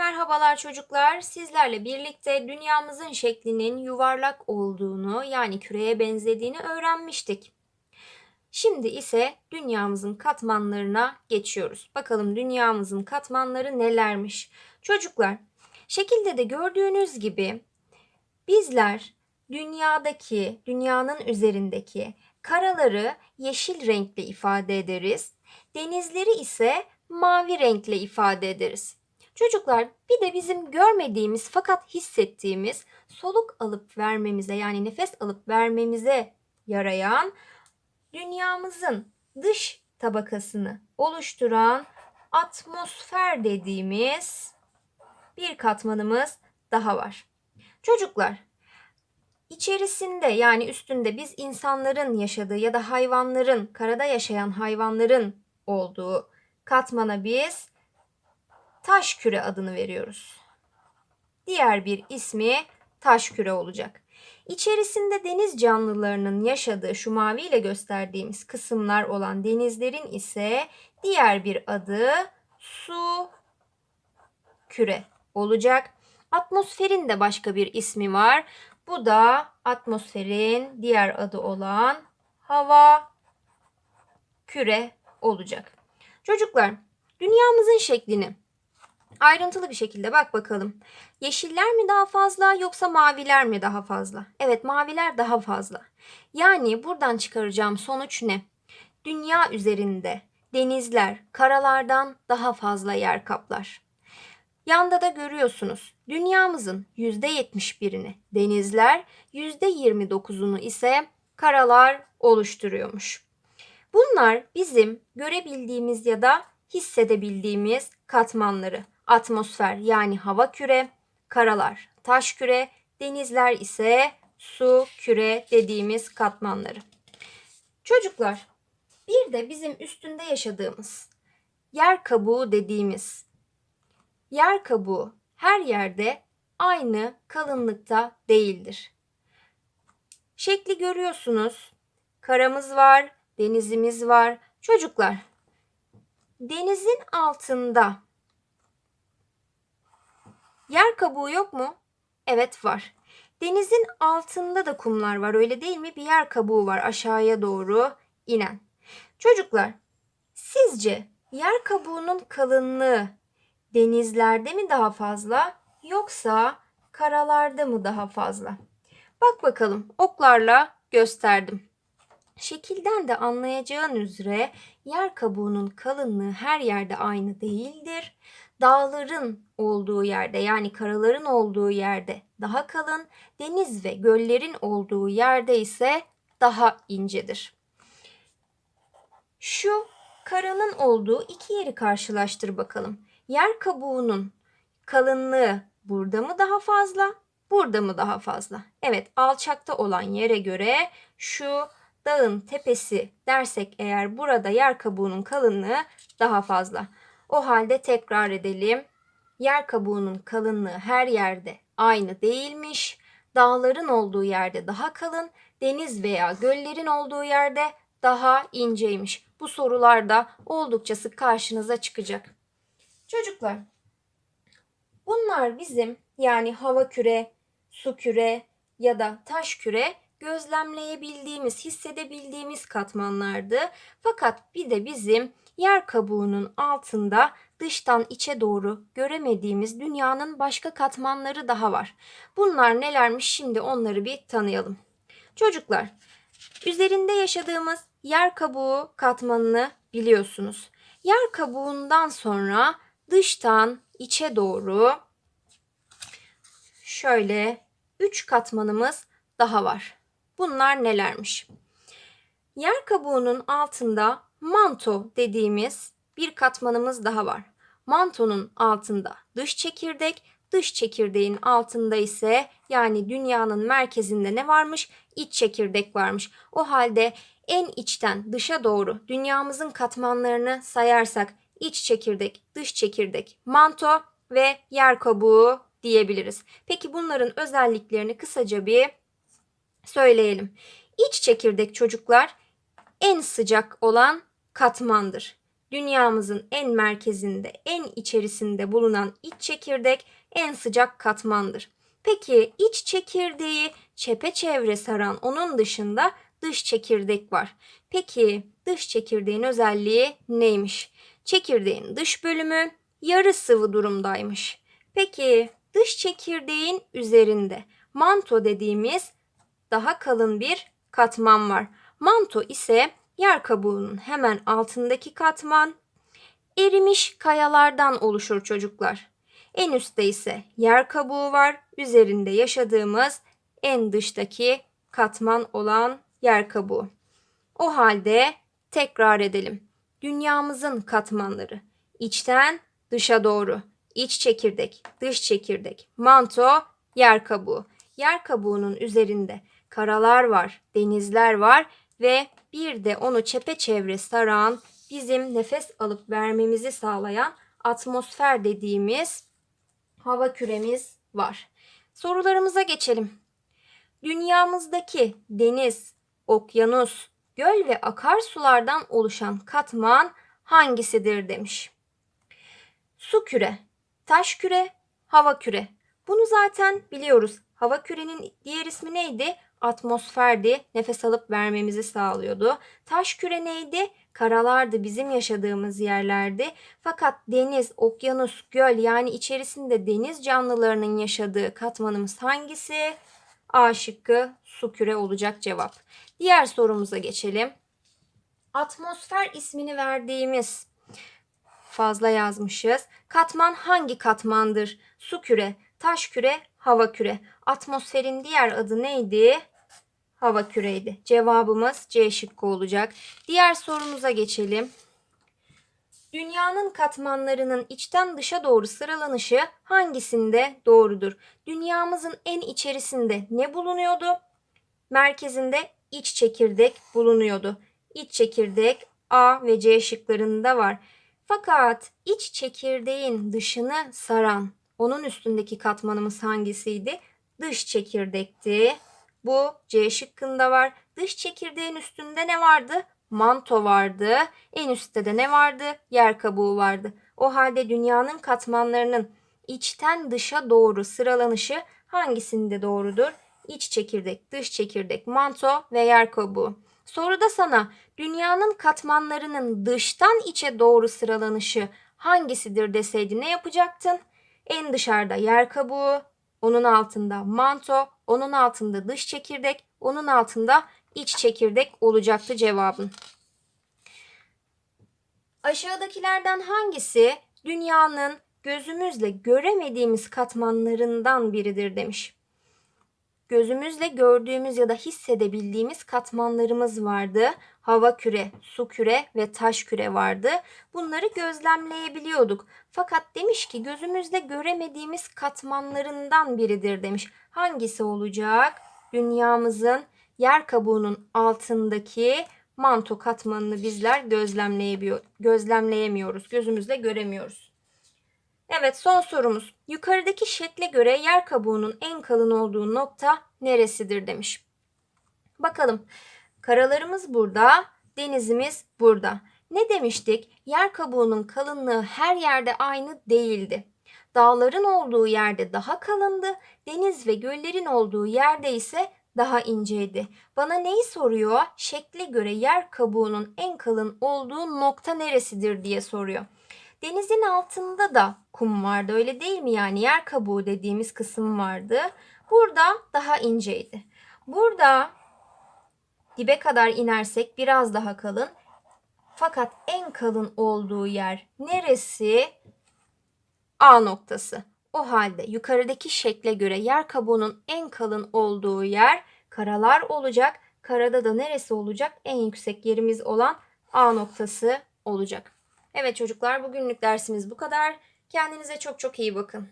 merhabalar çocuklar. Sizlerle birlikte dünyamızın şeklinin yuvarlak olduğunu yani küreye benzediğini öğrenmiştik. Şimdi ise dünyamızın katmanlarına geçiyoruz. Bakalım dünyamızın katmanları nelermiş? Çocuklar, şekilde de gördüğünüz gibi bizler dünyadaki, dünyanın üzerindeki karaları yeşil renkle ifade ederiz. Denizleri ise mavi renkle ifade ederiz. Çocuklar bir de bizim görmediğimiz fakat hissettiğimiz soluk alıp vermemize yani nefes alıp vermemize yarayan dünyamızın dış tabakasını oluşturan atmosfer dediğimiz bir katmanımız daha var. Çocuklar içerisinde yani üstünde biz insanların yaşadığı ya da hayvanların, karada yaşayan hayvanların olduğu katmana biz taş küre adını veriyoruz. Diğer bir ismi taş küre olacak. İçerisinde deniz canlılarının yaşadığı şu mavi ile gösterdiğimiz kısımlar olan denizlerin ise diğer bir adı su küre olacak. Atmosferin de başka bir ismi var. Bu da atmosferin diğer adı olan hava küre olacak. Çocuklar, dünyamızın şeklini ayrıntılı bir şekilde bak bakalım. Yeşiller mi daha fazla yoksa maviler mi daha fazla? Evet, maviler daha fazla. Yani buradan çıkaracağım sonuç ne? Dünya üzerinde denizler karalardan daha fazla yer kaplar. Yanda da görüyorsunuz. Dünyamızın %71'ini denizler, %29'unu ise karalar oluşturuyormuş. Bunlar bizim görebildiğimiz ya da hissedebildiğimiz katmanları. Atmosfer yani hava küre, karalar taş küre, denizler ise su küre dediğimiz katmanları. Çocuklar, bir de bizim üstünde yaşadığımız yer kabuğu dediğimiz yer kabuğu her yerde aynı kalınlıkta değildir. Şekli görüyorsunuz. Karamız var, denizimiz var. Çocuklar, denizin altında yer kabuğu yok mu? Evet var. Denizin altında da kumlar var öyle değil mi? Bir yer kabuğu var aşağıya doğru inen. Çocuklar, sizce yer kabuğunun kalınlığı denizlerde mi daha fazla yoksa karalarda mı daha fazla? Bak bakalım oklarla gösterdim. Şekilden de anlayacağın üzere yer kabuğunun kalınlığı her yerde aynı değildir. Dağların olduğu yerde yani karaların olduğu yerde daha kalın, deniz ve göllerin olduğu yerde ise daha incedir. Şu karanın olduğu iki yeri karşılaştır bakalım. Yer kabuğunun kalınlığı burada mı daha fazla, burada mı daha fazla? Evet, alçakta olan yere göre şu dağın tepesi dersek eğer burada yer kabuğunun kalınlığı daha fazla. O halde tekrar edelim. Yer kabuğunun kalınlığı her yerde aynı değilmiş. Dağların olduğu yerde daha kalın, deniz veya göllerin olduğu yerde daha inceymiş. Bu sorularda oldukça sık karşınıza çıkacak. Çocuklar, bunlar bizim yani hava küre, su küre ya da taş küre gözlemleyebildiğimiz, hissedebildiğimiz katmanlardı. Fakat bir de bizim yer kabuğunun altında dıştan içe doğru göremediğimiz dünyanın başka katmanları daha var. Bunlar nelermiş şimdi onları bir tanıyalım. Çocuklar, üzerinde yaşadığımız yer kabuğu katmanını biliyorsunuz. Yer kabuğundan sonra dıştan içe doğru şöyle 3 katmanımız daha var. Bunlar nelermiş? Yer kabuğunun altında manto dediğimiz bir katmanımız daha var. Mantonun altında dış çekirdek, dış çekirdeğin altında ise yani dünyanın merkezinde ne varmış? İç çekirdek varmış. O halde en içten dışa doğru dünyamızın katmanlarını sayarsak iç çekirdek, dış çekirdek, manto ve yer kabuğu diyebiliriz. Peki bunların özelliklerini kısaca bir söyleyelim. İç çekirdek çocuklar en sıcak olan katmandır. dünyamızın en merkezinde, en içerisinde bulunan iç çekirdek en sıcak katmandır. Peki iç çekirdeği çepeçevre saran onun dışında dış çekirdek var. Peki dış çekirdeğin özelliği neymiş? Çekirdeğin dış bölümü yarı sıvı durumdaymış. Peki dış çekirdeğin üzerinde manto dediğimiz daha kalın bir katman var. Manto ise yer kabuğunun hemen altındaki katman erimiş kayalardan oluşur çocuklar. En üstte ise yer kabuğu var. Üzerinde yaşadığımız en dıştaki katman olan yer kabuğu. O halde tekrar edelim. Dünyamızın katmanları içten dışa doğru. İç çekirdek, dış çekirdek, manto, yer kabuğu. Yer kabuğunun üzerinde karalar var, denizler var ve bir de onu çepeçevre saran, bizim nefes alıp vermemizi sağlayan atmosfer dediğimiz hava küremiz var. Sorularımıza geçelim. Dünyamızdaki deniz, okyanus, göl ve akarsulardan oluşan katman hangisidir demiş. Su küre, taş küre, hava küre. Bunu zaten biliyoruz. Hava kürenin diğer ismi neydi? Atmosferdi. Nefes alıp vermemizi sağlıyordu. Taş küre neydi? Karalardı bizim yaşadığımız yerlerdi. Fakat deniz, okyanus, göl yani içerisinde deniz canlılarının yaşadığı katmanımız hangisi? A şıkkı su küre olacak cevap. Diğer sorumuza geçelim. Atmosfer ismini verdiğimiz fazla yazmışız. Katman hangi katmandır? Su küre, taş küre, hava küre. Atmosferin diğer adı neydi? Hava küreydi. Cevabımız C şıkkı olacak. Diğer sorumuza geçelim. Dünyanın katmanlarının içten dışa doğru sıralanışı hangisinde doğrudur? Dünyamızın en içerisinde ne bulunuyordu? Merkezinde iç çekirdek bulunuyordu. İç çekirdek A ve C şıklarında var. Fakat iç çekirdeğin dışını saran, onun üstündeki katmanımız hangisiydi? Dış çekirdekti. Bu C şıkkında var. Dış çekirdeğin üstünde ne vardı? Manto vardı. En üstte de ne vardı? Yer kabuğu vardı. O halde dünyanın katmanlarının içten dışa doğru sıralanışı hangisinde doğrudur? İç çekirdek, dış çekirdek, manto ve yer kabuğu. Soruda sana dünyanın katmanlarının dıştan içe doğru sıralanışı hangisidir deseydi ne yapacaktın? En dışarıda yer kabuğu, onun altında manto, onun altında dış çekirdek, onun altında iç çekirdek olacaktı cevabın. Aşağıdakilerden hangisi dünyanın gözümüzle göremediğimiz katmanlarından biridir demiş. Gözümüzle gördüğümüz ya da hissedebildiğimiz katmanlarımız vardı. Hava küre, su küre ve taş küre vardı. Bunları gözlemleyebiliyorduk. Fakat demiş ki gözümüzle göremediğimiz katmanlarından biridir demiş. Hangisi olacak? Dünyamızın yer kabuğunun altındaki manto katmanını bizler gözlemleyemiyoruz. Gözümüzle göremiyoruz. Evet son sorumuz. Yukarıdaki şekle göre yer kabuğunun en kalın olduğu nokta neresidir demiş. Bakalım. Karalarımız burada, denizimiz burada. Ne demiştik? Yer kabuğunun kalınlığı her yerde aynı değildi. Dağların olduğu yerde daha kalındı, deniz ve göllerin olduğu yerde ise daha inceydi. Bana neyi soruyor? Şekle göre yer kabuğunun en kalın olduğu nokta neresidir diye soruyor. Denizin altında da kum vardı öyle değil mi? Yani yer kabuğu dediğimiz kısım vardı. Burada daha inceydi. Burada dibe kadar inersek biraz daha kalın. Fakat en kalın olduğu yer neresi? A noktası. O halde yukarıdaki şekle göre yer kabuğunun en kalın olduğu yer karalar olacak. Karada da neresi olacak? En yüksek yerimiz olan A noktası olacak. Evet çocuklar bugünlük dersimiz bu kadar. Kendinize çok çok iyi bakın.